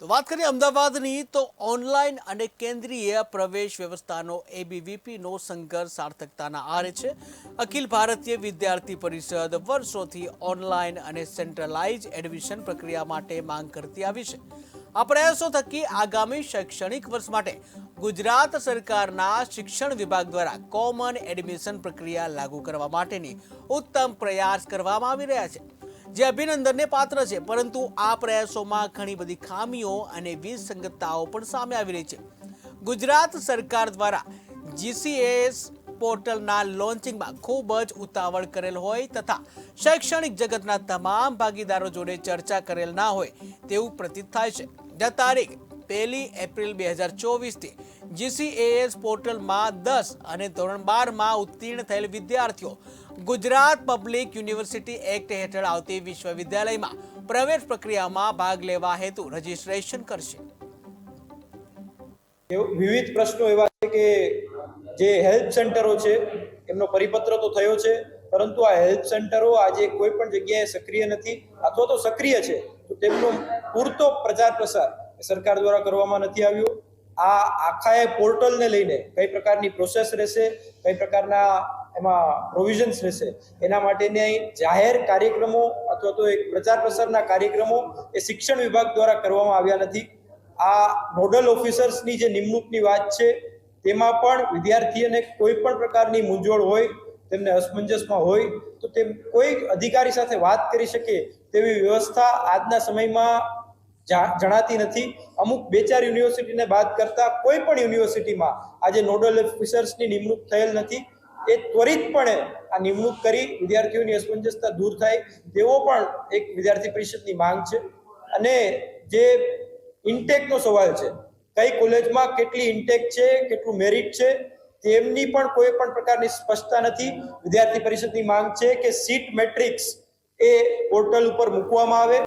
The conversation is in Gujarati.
તો વાત કરીએ અમદાવાદની, તો ઓનલાઈન અને કેન્દ્રીય પ્રવેશ વ્યવસ્થાનો એબીવીપીનો સંઘર્ષ સાર્થકતાના આરે છે. અખિલ ભારતીય વિદ્યાર્થી પરિષદ વર્ષોથી ઓનલાઈન અને સેન્ટ્રલાઇઝ એડમિશન પ્રક્રિયા માટે માંગ કરતી આવી છે. આ પ્રયાસો થકી આગામી શૈક્ષણિક વર્ષ માટે ગુજરાત સરકારના શિક્ષણ વિભાગ દ્વારા કોમન એડમિશન પ્રક્રિયા લાગુ કરવા માટેની ઉત્તમ પ્રયાસ કરવામાં આવી રહ્યા છે. જે અભિનંદનને પાત્ર છે, પરંતુ આ પ્રયાસોમાં ઘણી બધી ખામીઓ અને વિસંગતતાઓ પણ સામે આવી રહી છે. ગુજરાત સરકાર દ્વારા જીસીએસ પોર્ટલના લોન્ચિંગમાં ખૂબ જ ઉતાવળ કરેલ હોય તથા શૈક્ષણિક જગતના તમામ ભાગીદારો જોડે ચર્ચા કરેલ ના હોય તેવું પ્રતીત થાય છે. જે તારીખ પહેલી એપ્રિલ બે હજાર ચોવીસથી જીસીએએસ પોર્ટલમાં દસ અને ધોરણ બારમાં ઉત્તીર્ણ થયેલ વિદ્યાર્થીઓ ગુજરાત પબ્લિક યુનિવર્સિટી એક્ટ હેઠળ આવતી વિશ્વવિદ્યાલયમાં પ્રવેશ પ્રક્રિયામાં ભાગ લેવા હેતુ રજીસ્ટ્રેશન કરશે. વિવિધ પ્રશ્નો એવા છે કે જે હેલ્પ સેન્ટરો છે, એમનો પરિપત્ર તો થયો છે, પરંતુ આ હેલ્પ સેન્ટરો આજે કોઈ પણ જગ્યાએ સક્રિય નથી, અથવા તો સક્રિય છે, તો તેમનો પૂરતો પ્રચાર પ્રસાર સરકાર દ્વારા કરવામાં નથી આવ્યું. આ આખા એ પોર્ટલને લઈને કઈ પ્રકારની પ્રોસેસ રહેશે, કઈ પ્રકારના એમાં પ્રોવિઝન્સ રહેશે, એના માટેની જાહેર કાર્યક્રમો અથવા તો એક પ્રચાર પ્રસારના કાર્યક્રમો એ શિક્ષણ વિભાગ દ્વારા કરવામાં આવ્યા નથી. આ નોડલ ઓફિસર્સની જે નિમણૂકની વાત છે, તેમાં પણ વિદ્યાર્થીઓને કોઈ પણ પ્રકારની મૂંઝવણ હોય, તેમને અસમંજસમાં હોય, તો તે કોઈ અધિકારી સાથે વાત કરી શકે તેવી વ્યવસ્થા આજના સમયમાં જણાતી નથી. અમુક બે ચાર યુનિવર્સિટીને બાદ કરતા કોઈ પણ યુનિવર્સિટીમાં આજે નોડલ ઓફિસર્સની નિમણૂક થયેલ નથી. એ ત્વરિતપણે આ નિમણૂક કરી વિદ્યાર્થીઓની અસમંજસતા દૂર થાય તેવો પણ એક વિદ્યાર્થી પરિષદની માંગ છે. અને જે ઇન્ટેકનો સવાલ છે, કઈ કોલેજમાં કેટલી ઇન્ટેક છે, કેટલું મેરિટ છે, તેમની પણ કોઈ પણ પ્રકારની સ્પષ્ટતા નથી. વિદ્યાર્થી પરિષદની માંગ છે કે સીટ મેટ્રિક્સ એ પોર્ટલ ઉપર મૂકવામાં આવે.